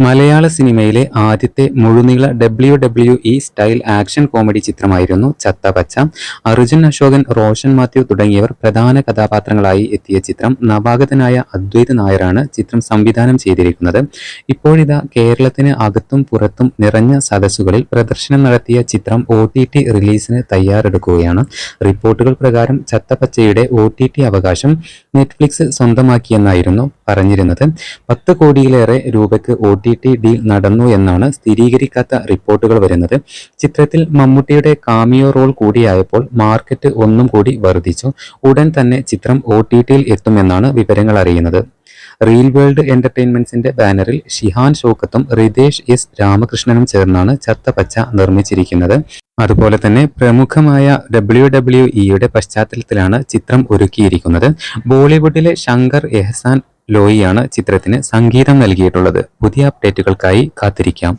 മലയാള സിനിമയിലെ ആദ്യത്തെ മുഴുനീള W W E style action comedy ചിത്രമായിരുന്നു ചത്ത പച്ച അർജുൻ അശോകൻ റോഷൻ മാത്യു തുടങ്ങിയവർ പ്രധാന കഥാപാത്രങ്ങളായി എത്തിയ ചിത്രം നവാഗതനായ അദ്വൈത് നായരാണ് ചിത്രം സംവിധാനം ചെയ്തിരിക്കുന്നത്. ഇപ്പോഴിതാ കേരളത്തിന് അകത്തും പുറത്തും നിറഞ്ഞ സദസ്സുകളിൽ പ്രദർശനം നടത്തിയ ചിത്രം ഒ ടി ടി റിലീസിന് തയ്യാറെടുക്കുകയാണ്. റിപ്പോർട്ടുകൾ പ്രകാരം ചത്തപച്ചയുടെ ഒ ടി ടി അവകാശം നെറ്റ്ഫ്ലിക്സ് സ്വന്തമാക്കിയെന്നായിരുന്നു പറഞ്ഞിരുന്നത്. പത്ത് കോടിയിലേറെ രൂപയ്ക്ക് ഒ ടി ടി ഡീൽ നടന്നു എന്നാണ് സ്ഥിരീകരിക്കാത്ത റിപ്പോർട്ടുകൾ വരുന്നത്. ചിത്രത്തിൽ മമ്മൂട്ടിയുടെ കാമിയോ റോൾ കൂടിയായപ്പോൾ മാർക്കറ്റ് ഒന്നും കൂടി വർദ്ധിച്ചു. ഉടൻ തന്നെ ചിത്രം ഒ ടി ടിയിൽ എത്തുമെന്നാണ് വിവരങ്ങൾ അറിയുന്നത്. റീൽ വേൾഡ് എന്റർടൈൻമെന്റ്സിന്റെ ബാനറിൽ ഷിഹാൻ ഷോക്കത്തും റിതേഷ് എസ് രാമകൃഷ്ണനും ചേർന്നാണ് ചത്ത പച്ച നിർമ്മിച്ചിരിക്കുന്നത്. അതുപോലെ തന്നെ പ്രമുഖമായ ഡബ്ല്യു ഡബ്ല്യു ഇയുടെ പശ്ചാത്തലത്തിലാണ് ചിത്രം ഒരുക്കിയിരിക്കുന്നത്. ബോളിവുഡിലെ ശങ്കർ എഹ്സാൻ ലോയിയാണ് ചിത്രത്തിന് സംഗീതം നൽകിയിട്ടുള്ളത്. പുതിയ അപ്ഡേറ്റുകൾക്കായി കാത്തിരിക്കാം.